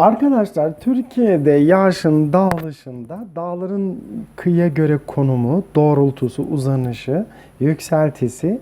Arkadaşlar Türkiye'de yağışın dağılışında dağların kıyıya göre konumu, doğrultusu, uzanışı, yükseltisi,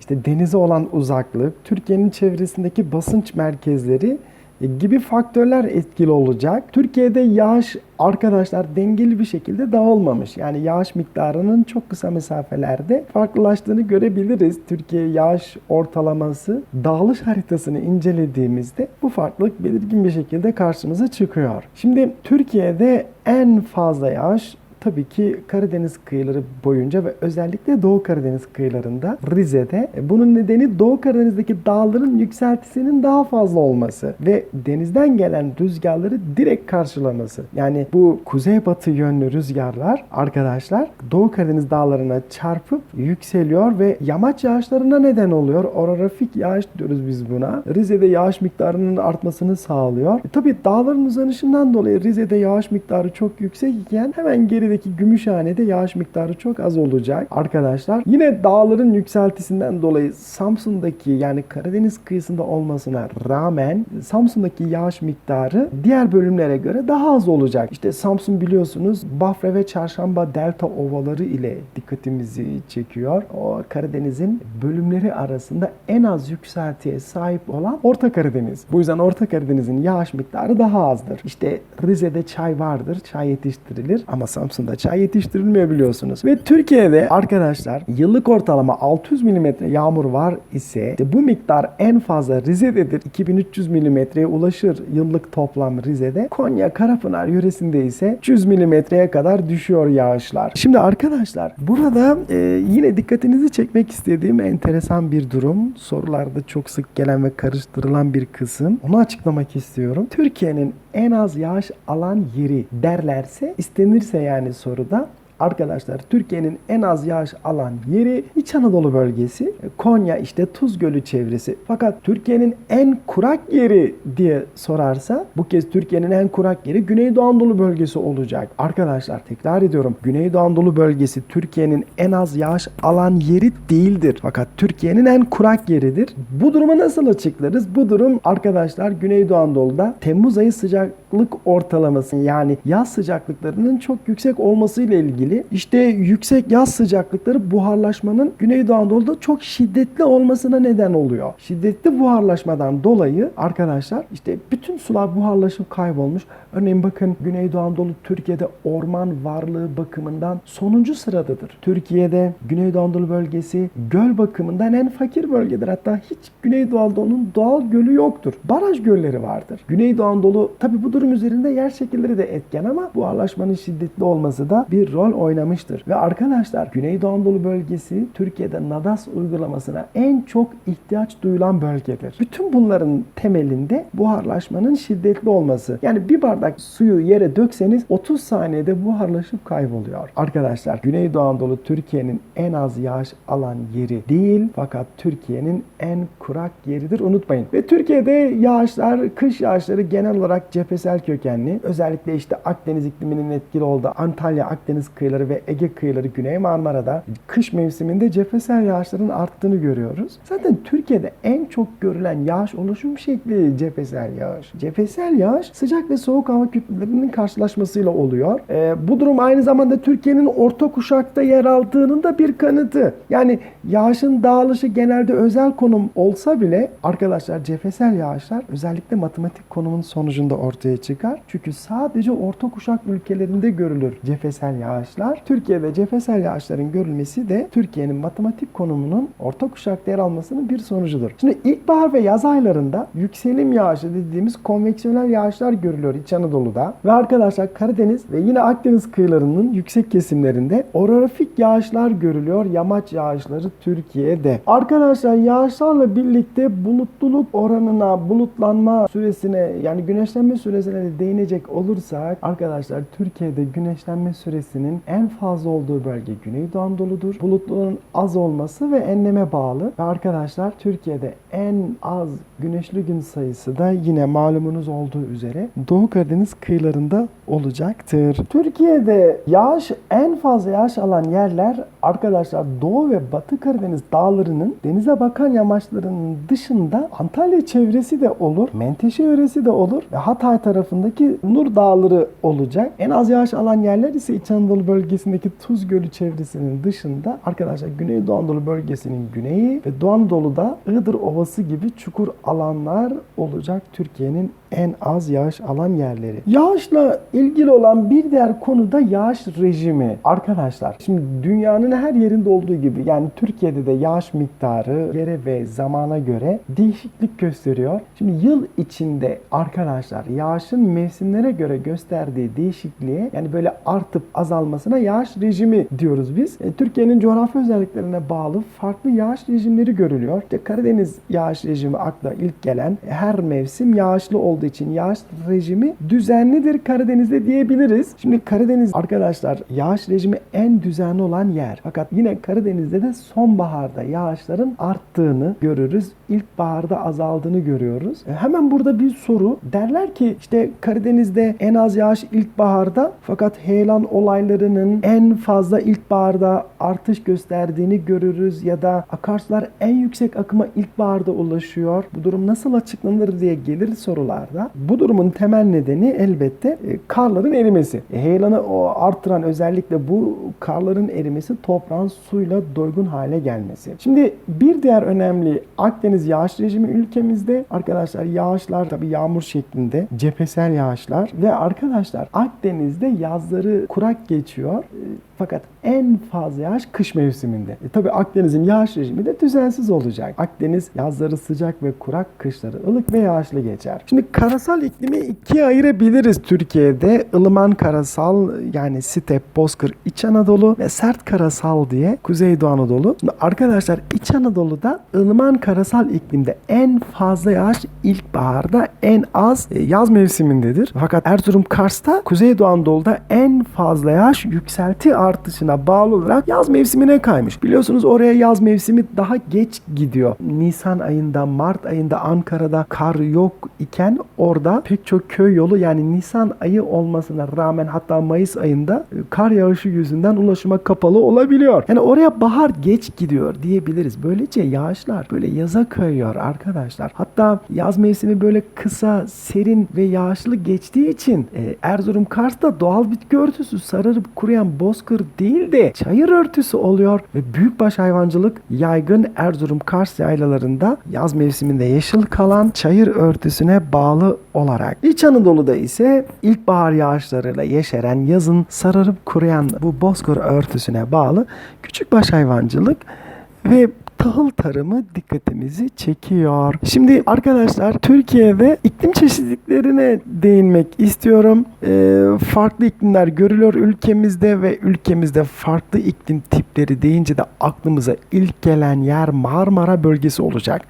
işte denize olan uzaklık, Türkiye'nin çevresindeki basınç merkezleri gibi faktörler etkili olacak. Türkiye'de yağış arkadaşlar dengeli bir şekilde dağılmamış. Yani yağış miktarının çok kısa mesafelerde farklılaştığını görebiliriz. Türkiye yağış ortalaması dağılış haritasını incelediğimizde bu farklılık belirgin bir şekilde karşımıza çıkıyor. Şimdi Türkiye'de en fazla yağış tabii ki Karadeniz kıyıları boyunca ve özellikle Doğu Karadeniz kıyılarında Rize'de. E, Bunun nedeni Doğu Karadeniz'deki dağların yükseltisinin daha fazla olması ve denizden gelen rüzgarları direkt karşılaması. Yani bu kuzeybatı yönlü rüzgarlar arkadaşlar Doğu Karadeniz dağlarına çarpıp yükseliyor ve yamaç yağışlarına neden oluyor. Orografik yağış diyoruz biz buna. Rize'de yağış miktarının artmasını sağlıyor. E, tabii dağların uzanışından dolayı Rize'de yağış miktarı çok yüksek iken hemen gerideki Gümüşhane'de yağış miktarı çok az olacak arkadaşlar. Yine dağların yükseltisinden dolayı Samsun'daki yani Karadeniz kıyısında olmasına rağmen Samsun'daki yağış miktarı diğer bölümlere göre daha az olacak. İşte Samsun biliyorsunuz Bafra ve Çarşamba delta ovaları ile dikkatimizi çekiyor. O Karadeniz'in bölümleri arasında en az yükseltiye sahip olan Orta Karadeniz. Bu yüzden Orta Karadeniz'in yağış miktarı daha azdır. İşte Rize'de çay vardır, çay yetiştirilir ama Samsun'da çay yetiştirilmiyor biliyorsunuz. Ve Türkiye'de arkadaşlar yıllık ortalama 600 mm yağmur var ise işte bu miktar en fazla Rize'dedir. 2300 mm'ye ulaşır yıllık toplam Rize'de. Konya Karapınar yöresinde ise 300 mm'ye kadar düşüyor yağışlar. Şimdi arkadaşlar burada e, yine dikkatinizi çekmek istediğim enteresan bir durum. Sorularda çok sık gelen ve karıştırılan bir kısım. Onu açıklamak istiyorum. Türkiye'nin en az yağış alan yeri derlerse istenirse yani soruda Arkadaşlar Türkiye'nin en az yağış alan yeri İç Anadolu bölgesi. Konya işte Tuz Gölü çevresi. Fakat Türkiye'nin en kurak yeri diye sorarsa bu kez Türkiye'nin en kurak yeri Güneydoğu Anadolu bölgesi olacak. Arkadaşlar tekrar ediyorum. Güneydoğu Anadolu bölgesi Türkiye'nin en az yağış alan yeri değildir. Fakat Türkiye'nin en kurak yeridir. Bu durumu nasıl açıklarız? Bu durum arkadaşlar Güneydoğu Anadolu'da Temmuz ayı sıcaklık ortalaması yani yaz sıcaklıklarının çok yüksek olmasıyla ilgili ilgili. İşte yüksek yaz sıcaklıkları buharlaşmanın Güneydoğu Anadolu'da çok şiddetli olmasına neden oluyor. Şiddetli buharlaşmadan dolayı arkadaşlar işte bütün sular buharlaşıp kaybolmuş. Örneğin bakın Güneydoğu Anadolu Türkiye'de orman varlığı bakımından sonuncu sıradadır. Türkiye'de Güneydoğu Anadolu bölgesi göl bakımından en fakir bölgedir. Hatta hiç Güneydoğu Anadolu'nun doğal gölü yoktur. Baraj gölleri vardır. Güneydoğu Anadolu tabi bu durum üzerinde yer şekilleri de etken ama buharlaşmanın şiddetli olması da bir rol oynamıştır. Ve arkadaşlar Güneydoğu Anadolu bölgesi Türkiye'de NADAS uygulamasına en çok ihtiyaç duyulan bölgedir. Bütün bunların temelinde buharlaşmanın şiddetli olması. Yani bir bardak suyu yere dökseniz 30 saniyede buharlaşıp kayboluyor. Arkadaşlar Güneydoğu Anadolu Türkiye'nin en az yağış alan yeri değil fakat Türkiye'nin en kurak yeridir unutmayın. Ve Türkiye'de yağışlar, kış yağışları genel olarak cephesel kökenli. Özellikle işte Akdeniz ikliminin etkili olduğu Antalya, Akdeniz kıyıları ve Ege kıyıları Güney Marmara'da kış mevsiminde cephesel yağışların arttığını görüyoruz. Zaten Türkiye'de en çok görülen yağış oluşum şekli cephesel yağış. Cephesel yağış sıcak ve soğuk hava kütlelerinin karşılaşmasıyla oluyor. Ee, bu durum aynı zamanda Türkiye'nin orta kuşakta yer aldığının da bir kanıtı. Yani yağışın dağılışı genelde özel konum olsa bile arkadaşlar cephesel yağışlar özellikle matematik konumun sonucunda ortaya çıkar. Çünkü sadece orta kuşak ülkelerinde görülür cephesel yağışlar. Türkiye'de cephesel yağışların görülmesi de Türkiye'nin matematik konumunun orta kuşakta yer almasının bir sonucudur. Şimdi ilkbahar ve yaz aylarında yükselim yağışı dediğimiz konveksiyonel yağışlar görülüyor İç Anadolu'da. Ve arkadaşlar Karadeniz ve yine Akdeniz kıyılarının yüksek kesimlerinde orografik yağışlar görülüyor. Yamaç yağışları Türkiye'de. Arkadaşlar yağışlarla birlikte bulutluluk oranına, bulutlanma süresine yani güneşlenme süresine de değinecek olursak arkadaşlar Türkiye'de güneşlenme süresinin en fazla olduğu bölge Güneydoğu Anadolu'dur. Bulutluğun az olması ve enleme bağlı. Ve arkadaşlar Türkiye'de en az güneşli gün sayısı da yine malumunuz olduğu üzere Doğu Karadeniz kıyılarında olacaktır. Türkiye'de yağış en fazla yağış alan yerler arkadaşlar Doğu ve Batı Karadeniz dağlarının denize bakan yamaçlarının dışında Antalya çevresi de olur, Menteşe yöresi de olur ve Hatay tarafındaki Nur Dağları olacak. En az yağış alan yerler ise İç Anadolu bölgesindeki Tuz Gölü çevresinin dışında arkadaşlar Güneydoğu Anadolu bölgesinin güneyi ve Doğu Anadolu'da Iğdır Ovası gibi çukur alanlar olacak Türkiye'nin en az yağış alan yerleri. Yağışla ilgili olan bir diğer konu da yağış rejimi. Arkadaşlar şimdi dünyanın her yerinde olduğu gibi yani Türkiye'de de yağış miktarı yere ve zamana göre değişiklik gösteriyor. Şimdi yıl içinde arkadaşlar yağışın mevsimlere göre gösterdiği değişikliğe yani böyle artıp azalmasına yağış rejimi diyoruz biz. E, Türkiye'nin coğrafi özelliklerine bağlı farklı yağış rejimleri görülüyor. İşte Karadeniz yağış rejimi akla ilk gelen e, her mevsim yağışlı olduğu için yağış rejimi düzenlidir Karadeniz'de diyebiliriz. Şimdi Karadeniz arkadaşlar yağış rejimi en düzenli olan yer. Fakat yine Karadeniz'de de sonbaharda yağışların arttığını görürüz. İlkbaharda azaldığını görüyoruz. E, Hemen burada bir soru. Derler ki işte Karadeniz'de en az yağış ilkbaharda fakat heyelan olaylarının en fazla ilkbaharda artış gösterdiğini görürüz ya da akarsular en yüksek akıma ilkbaharda ulaşıyor. Bu durum nasıl açıklanır diye gelir sorularda. Bu durumun temel nedeni elbette e, karların erimesi. E, Heyelanı o artıran özellikle bu karların erimesi toprağın suyla doygun hale gelmesi. Şimdi bir diğer önemli Akdeniz yağış rejimi ülkemizde arkadaşlar yağışlar tabi yağmur şeklinde cephesel yağışlar ve arkadaşlar Akdeniz'de yazları kurak geçiyor. E, Fakat en fazla yağış kış mevsiminde. E tabi Akdeniz'in yağış rejimi de düzensiz olacak. Akdeniz yazları sıcak ve kurak, kışları ılık ve yağışlı geçer. Şimdi karasal iklimi ikiye ayırabiliriz Türkiye'de. ılıman karasal yani step, bozkır, İç Anadolu ve sert karasal diye Kuzeydoğu Anadolu. Şimdi arkadaşlar İç Anadolu'da ılıman karasal iklimde en fazla yağış ilkbaharda en az e, yaz mevsimindedir. Fakat Erzurum Kars'ta Kuzeydoğu Anadolu'da en fazla yağış yükselti artışına bağlı olarak yaz mevsimine kaymış. Biliyorsunuz oraya yaz mevsimi daha geç gidiyor. Nisan ayında, Mart ayında Ankara'da kar yok iken orada pek çok köy yolu yani Nisan ayı olmasına rağmen hatta Mayıs ayında e, kar yağışı yüzünden ulaşıma kapalı olabiliyor. Yani oraya bahar geç gidiyor diyebiliriz. Böylece yağışlar böyle yaza kayıyor arkadaşlar. Hatta yaz mevsimi böyle kısa, serin ve yağışlı geçtiği için e, Erzurum Kars'ta doğal bitki örtüsü sararıp kuruyan bozkır değil de çayır örtüsü oluyor ve büyükbaş hayvancılık yaygın Erzurum Kars yaylalarında yaz mevsiminde yeşil kalan çayır örtüsüne bağlı olarak. İç Anadolu'da ise ilkbahar yağışlarıyla yeşeren yazın sararıp kuruyan bu bozkır örtüsüne bağlı küçükbaş hayvancılık ve tahıl tarımı dikkatimizi çekiyor. Şimdi arkadaşlar Türkiye'de iklim çeşitliliklerine değinmek istiyorum. Ee, farklı iklimler görülüyor ülkemizde ve ülkemizde farklı iklim tipleri deyince de aklımıza ilk gelen yer Marmara bölgesi olacak.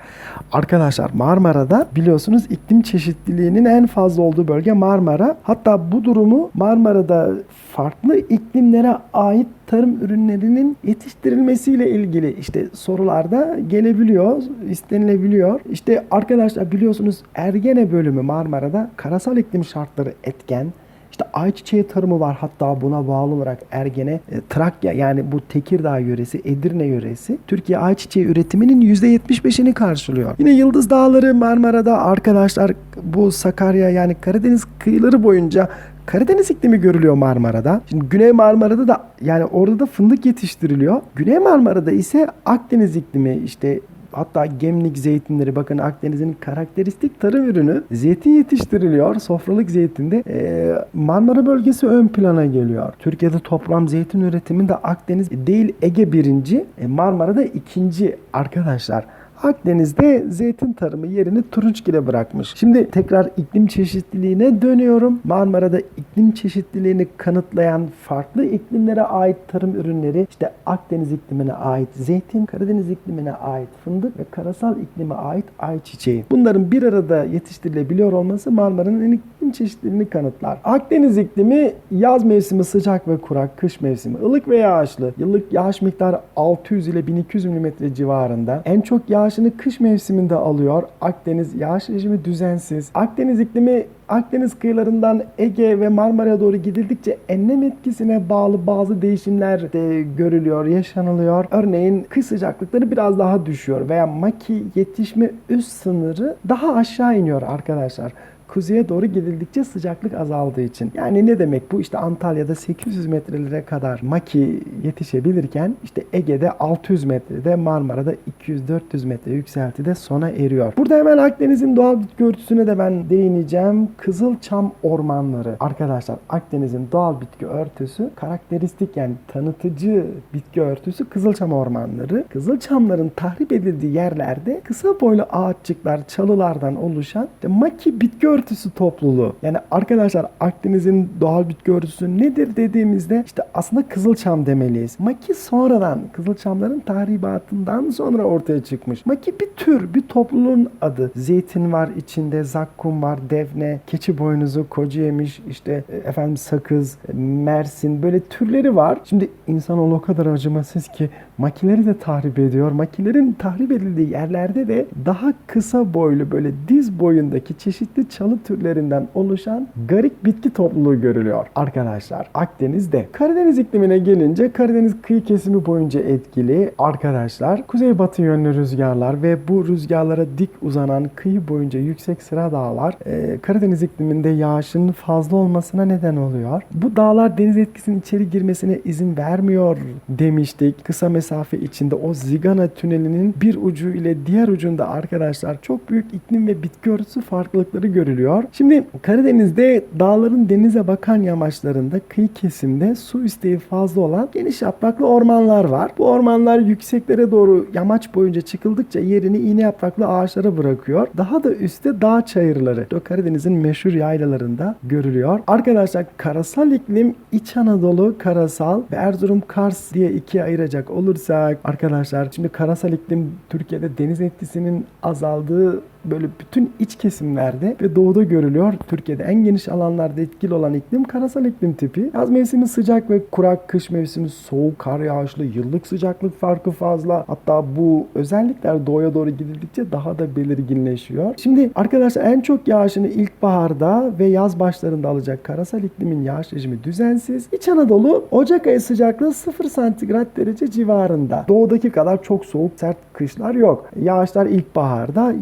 Arkadaşlar Marmara'da biliyorsunuz iklim çeşitliliğinin en fazla olduğu bölge Marmara. Hatta bu durumu Marmara'da farklı iklimlere ait tarım ürünlerinin yetiştirilmesiyle ilgili işte sorularda gelebiliyor, istenilebiliyor. İşte arkadaşlar biliyorsunuz Ergene bölümü Marmara'da karasal iklim şartları etken. İşte ayçiçeği tarımı var hatta buna bağlı olarak Ergene, e, Trakya yani bu Tekirdağ yöresi, Edirne yöresi Türkiye ayçiçeği üretiminin %75'ini karşılıyor. Yine Yıldız Dağları Marmara'da arkadaşlar bu Sakarya yani Karadeniz kıyıları boyunca Karadeniz iklimi görülüyor Marmara'da. Şimdi Güney Marmara'da da yani orada da fındık yetiştiriliyor. Güney Marmara'da ise Akdeniz iklimi işte Hatta gemlik zeytinleri bakın Akdeniz'in karakteristik tarım ürünü zeytin yetiştiriliyor. Sofralık zeytinde Ee, Marmara bölgesi ön plana geliyor. Türkiye'de toplam zeytin üretiminde Akdeniz değil Ege birinci, e, Marmara'da ikinci arkadaşlar. Akdeniz'de zeytin tarımı yerini Turunçgil'e bırakmış. Şimdi tekrar iklim çeşitliliğine dönüyorum. Marmara'da iklim çeşitliliğini kanıtlayan farklı iklimlere ait tarım ürünleri işte Akdeniz iklimine ait zeytin, Karadeniz iklimine ait fındık ve karasal iklime ait ayçiçeği. Bunların bir arada yetiştirilebiliyor olması Marmara'nın iklim iklim çeşitliliğini kanıtlar. Akdeniz iklimi yaz mevsimi sıcak ve kurak, kış mevsimi ılık ve yağışlı. Yıllık yağış miktarı 600 ile 1200 mm civarında. En çok yağışını kış mevsiminde alıyor. Akdeniz yağış rejimi düzensiz. Akdeniz iklimi Akdeniz kıyılarından Ege ve Marmara'ya doğru gidildikçe enlem etkisine bağlı bazı değişimler de görülüyor, yaşanılıyor. Örneğin kış sıcaklıkları biraz daha düşüyor veya maki yetişme üst sınırı daha aşağı iniyor arkadaşlar kuzeye doğru gidildikçe sıcaklık azaldığı için. Yani ne demek bu? İşte Antalya'da 800 metrelere kadar maki yetişebilirken işte Ege'de 600 metrede, Marmara'da 200-400 metre yükseltide sona eriyor. Burada hemen Akdeniz'in doğal örtüsüne de ben değineceğim. Kızılçam ormanları. Arkadaşlar Akdeniz'in doğal bitki örtüsü karakteristik yani tanıtıcı bitki örtüsü kızılçam ormanları. Kızılçamların tahrip edildiği yerlerde kısa boylu ağaççıklar, çalılardan oluşan işte maki bitki örtüsü topluluğu. Yani arkadaşlar Akdeniz'in doğal bitki örtüsü nedir dediğimizde işte aslında kızılçam demeliyiz. Maki sonradan kızılçamların tahribatından sonra ortaya çıkmış. Maki bir tür, bir topluluğun adı. Zeytin var içinde, zakkum var, devne, keçi boynuzu, koca yemiş, işte e, efendim sakız, e, mersin böyle türleri var. Şimdi insanoğlu o kadar acımasız ki makileri de tahrip ediyor. Makilerin tahrip edildiği yerlerde de daha kısa boylu böyle diz boyundaki çeşitli çalı türlerinden oluşan garip bitki topluluğu görülüyor arkadaşlar. Akdeniz'de. Karadeniz iklimine gelince Karadeniz kıyı kesimi boyunca etkili arkadaşlar. Kuzeybatı yönlü rüzgarlar ve bu rüzgarlara dik uzanan kıyı boyunca yüksek sıra dağlar e, Karadeniz ikliminde yağışın fazla olmasına neden oluyor. Bu dağlar deniz etkisinin içeri girmesine izin vermiyor demiştik. Kısa mesafe içinde o Zigana tünelinin bir ucu ile diğer ucunda arkadaşlar çok büyük iklim ve bitki örtüsü farklılıkları görülüyor. Şimdi Karadeniz'de dağların denize bakan yamaçlarında kıyı kesimde su isteği fazla olan geniş yapraklı ormanlar var. Bu ormanlar yükseklere doğru yamaç boyunca çıkıldıkça yerini iğne yapraklı ağaçlara bırakıyor. Daha da üstte dağ çayırları. Karadeniz'in meşhur yaylalarında görülüyor. Arkadaşlar karasal iklim İç Anadolu karasal ve Erzurum Kars diye ikiye ayıracak olursak arkadaşlar şimdi karasal iklim Türkiye'de deniz etkisinin azaldığı böyle bütün iç kesimlerde ve doğuda görülüyor. Türkiye'de en geniş alanlarda etkili olan iklim karasal iklim tipi. Yaz mevsimi sıcak ve kurak, kış mevsimi soğuk, kar yağışlı, yıllık sıcaklık farkı fazla. Hatta bu özellikler doğuya doğru gidildikçe daha da belirginleşiyor. Şimdi arkadaşlar en çok yağışını ilkbaharda ve yaz başlarında alacak karasal iklimin yağış rejimi düzensiz. İç Anadolu Ocak ayı sıcaklığı 0 santigrat derece civarında. Doğudaki kadar çok soğuk, sert kışlar yok. Yağışlar ilkbaharda,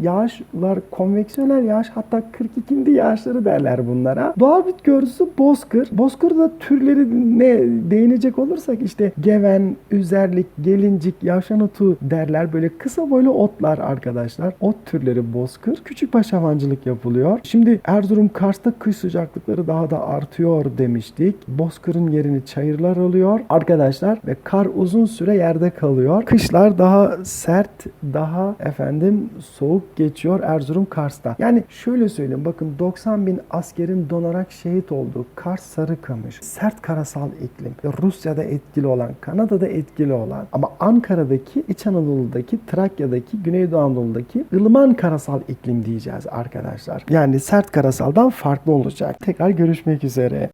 yağışlar konveksiyonel yağış hatta 42. yağışları derler bunlara. Doğal bitki örtüsü bozkır. Bozkırda türlerine değinecek olursak işte geven, üzerlik, gelincik, yavşan otu derler. Böyle kısa boylu otlar arkadaşlar. Ot türleri bozkır. Küçükbaş hayvancılık yapılıyor. Şimdi Erzurum Kars'ta kış sıcaklıkları daha da artıyor demiştik. Bozkırın yerini çayırlar alıyor arkadaşlar ve kar uzun süre yerde kalıyor. Kışlar daha sert, daha efendim soğuk geçiyor Erzurum Kars'ta. Yani şöyle söyleyeyim bakın 90 bin askerin donarak şehit olduğu Kars Sarıkamış sert karasal iklim Rusya'da etkili olan Kanada'da etkili olan ama Ankara'daki İç Anadolu'daki Trakya'daki Güneydoğu Anadolu'daki ılıman karasal iklim diyeceğiz arkadaşlar. Yani sert karasaldan farklı olacak. Tekrar görüşmek üzere.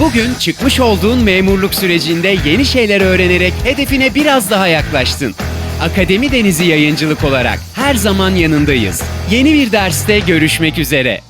Bugün çıkmış olduğun memurluk sürecinde yeni şeyler öğrenerek hedefine biraz daha yaklaştın. Akademi Denizi Yayıncılık olarak her zaman yanındayız. Yeni bir derste görüşmek üzere.